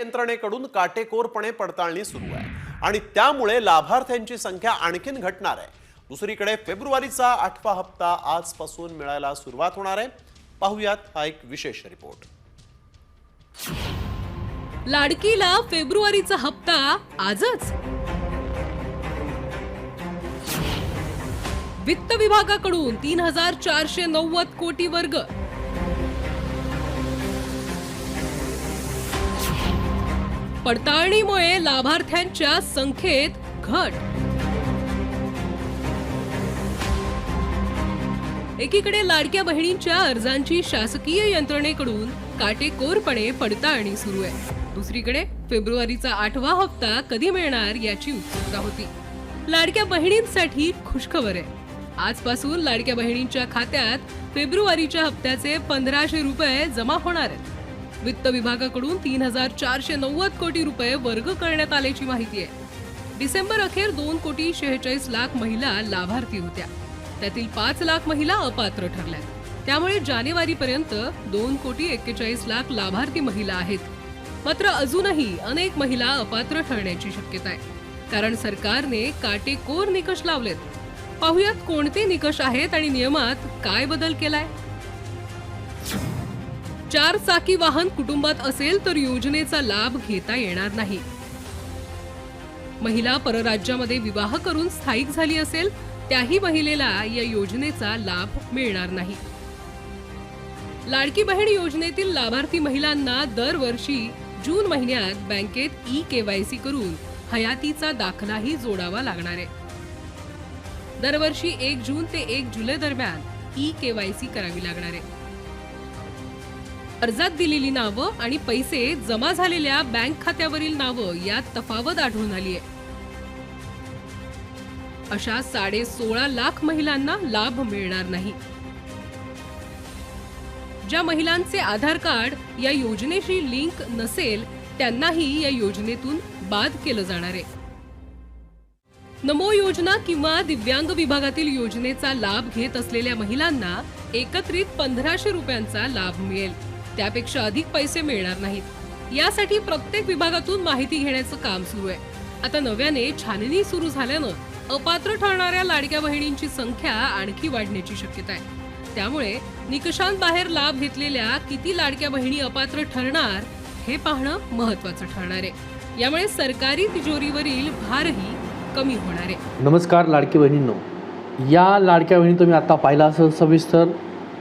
यंत्रणेकडून काटेकोरपणे पडताळणी सुरू आहे. आणि त्यामुळे लाभार्थ्यांची संख्या आणखीन घटणार आहे. दुसरीकडे फेब्रुवारीचा आठवा हप्ता आजपासून मिळायला सुरुवात होणार आहे. पाहुयात हा एक विशेष रिपोर्ट. लाडकीला फेब्रुवारीचा हप्ता आजच. वित्त विभागाकडून तीन हजार चारशे नव्वद कोटी वर्ग पडताळणीमुळे लाभार्थ्यांच्या संख्येत घट. एकीकडे लाडक्या बहिणींच्या अर्जांची शासकीय यंत्रणेकडून काटेकोरपणे पडताळणी सुरू आहे. दुसरीकडे फेब्रुवारीचा आठवा हप्ता कधी मिळणार याची उत्सुकता होती. लाडक्या बहिणींसाठी खुशखबर आहे. आजपासून लाडक्या बहिणींच्या खात्यात फेब्रुवारीच्या हप्त्याचे पंधराशे रुपये जमा होणार आहेत. वित्त विभागाकडून तीन हजार चारशे नव्वद कोटी रुपये वर्ग करण्यात आल्याची माहिती आहे. डिसेंबर अखेर दोन कोटी शेहेचाळीस लाख महिला लाभार्थी होत्या. त्यातील पाच लाख महिला अपात्र ठरल्या. त्यामुळे जानेवारीपर्यंत दोन कोटी एक्केचाळीस लाख लाभार्थी महिला आहेत. मात्र अजूनही अनेक महिला अपात्र ठरण्याची शक्यता आहे. कारण सरकारने काटेकोर निकष लावलेत. पाहुयात कोणते निकष आहेत आणि नियमात काय बदल केलाय? चार चाकी वाहन कुटुंबात असेल तर योजनेचा लाभ घेता येणार नाही. महिला परराज्यामध्ये विवाह करून स्थायिक झाली असेल त्याही महिलेला या योजनेचा लाभ मिळणार नाही. लाडकी बहीण योजनेतील लाभार्थी महिलांना दरवर्षी जून महिन्यात बँकेत ई केवायसी करून हयातीचा दाखलाही जोडावा लागणार आहे. दरवर्षी एक जून ते एक जुलै दरम्यान ई केवायसी करावी लागणार आहे. अर्जात दिलेली नावं आणि पैसे जमा झालेल्या बँक खात्यावरील नावं यात तफावत आढळून आली आहे अशा साडे सोळा लाख महिलांना लाभ मिळणार नाही. ज्या महिलांचे आधार कार्ड या योजनेशी लिंक नसेल त्यांनाही या योजनेतून बाद केलं जाणार आहे. नमो योजना किंवा दिव्यांग विभागातील योजनेचा लाभ घेत असलेल्या महिलांना एकत्रित पंधराशे रुपयांचा लाभ मिळेल. त्यापेक्षा अधिक पैसे मिळणार नाहीत. यासाठी प्रत्येक विभागातून माहिती घेण्याचं काम सुरू आहे. आता नव्याने छाननी सुरू झाल्यानं अपात्र ठरणाऱ्या लाडक्या बहिणींची संख्या आणखी वाढण्याची शक्यता आहे. त्यामुळे निकषांबाहेर लाभ घेतलेल्या किती लाडक्या बहिणी अपात्र ठरणार हे पाहणं महत्वाचं ठरणार आहे. यामुळे सरकारी तिजोरीवरील भारही कमी होणार आहे. नमस्कार लाडकी बहिणींनो. या लाडक्या बहिणी तुम्ही आता पाहिला असं सविस्तर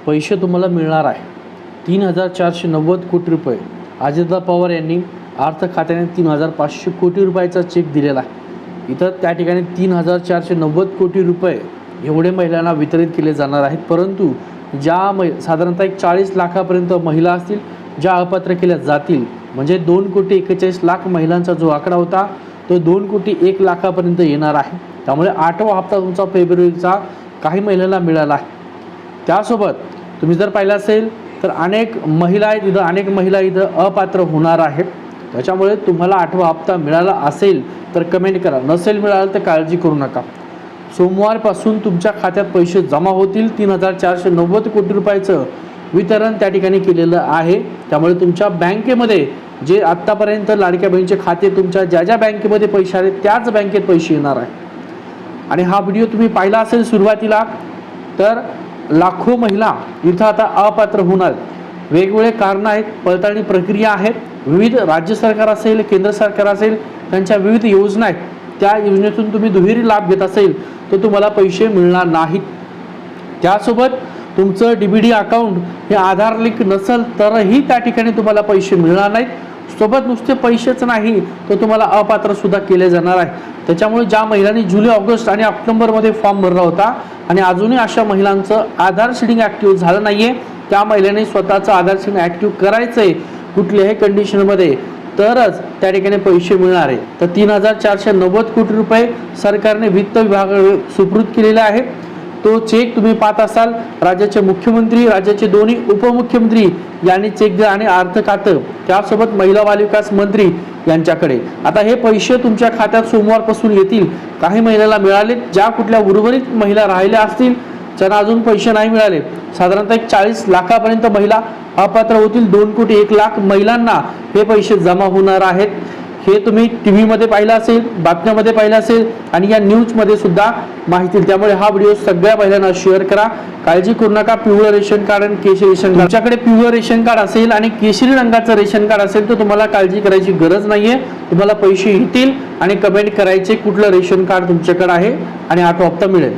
पैसे तुम्हाला मिळणार आहे. तीन हजार चारशे नव्वद कोटी रुपये. अजितदा पवार यांनी अर्थ खात्याने तीन हजार पाचशे कोटी रुपयाचा चेक दिलेला आहे. इथं त्या ठिकाणी तीन हजार चारशे नव्वद कोटी रुपये एवढे महिलांना वितरित केले जाणार आहेत. परंतु ज्या मै साधारणतः एक चाळीस लाखापर्यंत महिला असतील ज्या अपात्र केल्या जातील म्हणजे दोन कोटी एक्केचाळीस लाख महिलांचा जो आकडा होता तो दोन कोटी एक लाखापर्यंत येणार आहे. त्यामुळे आठवा हप्ता तुमचा फेब्रुवारीचा काही महिलांना मिळाला आहे. त्यासोबत तुम्ही जर पाहिलं असेल तर अनेक महिला आहेत इथं अनेक महिला इथं अपात्र होणार आहेत. त्याच्यामुळे तुम्हाला आठवा हप्ता मिळाला असेल तर कमेंट करा. नसेल मिळालं तर काळजी करू नका. सोमवारपासून तुमच्या खात्यात पैसे जमा होतील. तीन हजार चारशे नव्वद कोटी रुपयाचं वितरण त्या ठिकाणी केलेलं आहे. त्यामुळे तुमच्या बँकेमध्ये जे आत्तापर्यंत लाडक्या बहिणीचे खाते तुमच्या ज्या ज्या बँकेमध्ये पैसे आले त्याच बँकेत पैसे येणार आहे. आणि हा व्हिडिओ तुम्ही पाहिला असेल सुरुवातीला तर लाखो महिला इथं आता अपात्र होणार. वेगवेगळे कारणं आहेत पडताळणी प्रक्रिया आहेत. विविध राज्य सरकार असेल केंद्र सरकार असेल त्यांच्या विविध योजना आहेत. त्या योजनेतून तुम्ही दुहेरी लाभ घेत असेल तर तुम्हाला पैसे मिळणार नाहीत. त्यासोबत तुमचं डी बी डी अकाउंट हे आधार लिंक नसेल तरही त्या ठिकाणी तुम्हाला पैसे मिळणार नाहीत. सोबत नुसते पैसेच नाही तर तुम्हाला अपात्र सुद्धा केले जाणार आहे. त्याच्यामुळे ज्या महिलांनी जुलै ऑगस्ट आणि ऑक्टोबरमध्ये फॉर्म भरला होता आणि अजूनही अशा महिलांचं आधार शिडिंग ॲक्टिव्ह झालं नाही आहे त्या महिलांनी स्वतःचं आधार शिडिंग ॲक्टिव्ह करायचं आहे कुठल्याही कंडिशनमध्ये तरच त्या ठिकाणी पैसे मिळणार आहे. तर तीन हजार चारशे नव्वद कोटी रुपये सरकारने वित्त विभाग सुपूर्द केलेले आहे तो चेक तुम्ही पाहत असाल राज्याचे मुख्यमंत्री राज्याचे दोन्ही उपमुख्यमंत्री यांनी चेक दिला आणि अर्थ खातं त्यासोबत महिला बालविकास मंत्री यांच्याकडे. आता हे पैसे तुमच्या खात्यात सोमवारपासून येतील काही महिलाला मिळाले ज्या कुठल्या उर्वरित महिला राहिल्या असतील ज्यांना अजून पैसे नाही मिळाले. साधारणतः एक चाळीस लाखापर्यंत महिला अपात्र होतील दोन कोटी एक लाख महिलांना हे पैसे जमा होणार आहेत. हे तुम्ही टी व्हीमध्ये पाहिलं असेल बातम्यामध्ये पाहिलं असेल आणि या न्यूजमध्ये सुद्धा माहिती त्यामुळे हा व्हिडिओ सगळ्या पहिल्यांदा शेअर करा. काळजी करू नका पिवळं रेशन कार्ड आणि केशरी रेशन कार्ड. तुमच्याकडे पिवळं रेशन कार्ड असेल आणि केशरी रंगाचं रेशन कार्ड असेल तर तुम्हाला काळजी करायची गरज नाहीये. तुम्हाला पैसे येतील आणि कमेंट करायचे कुठलं रेशन कार्ड तुमच्याकडे आहे आणि आठवा हप्ता मिळेल.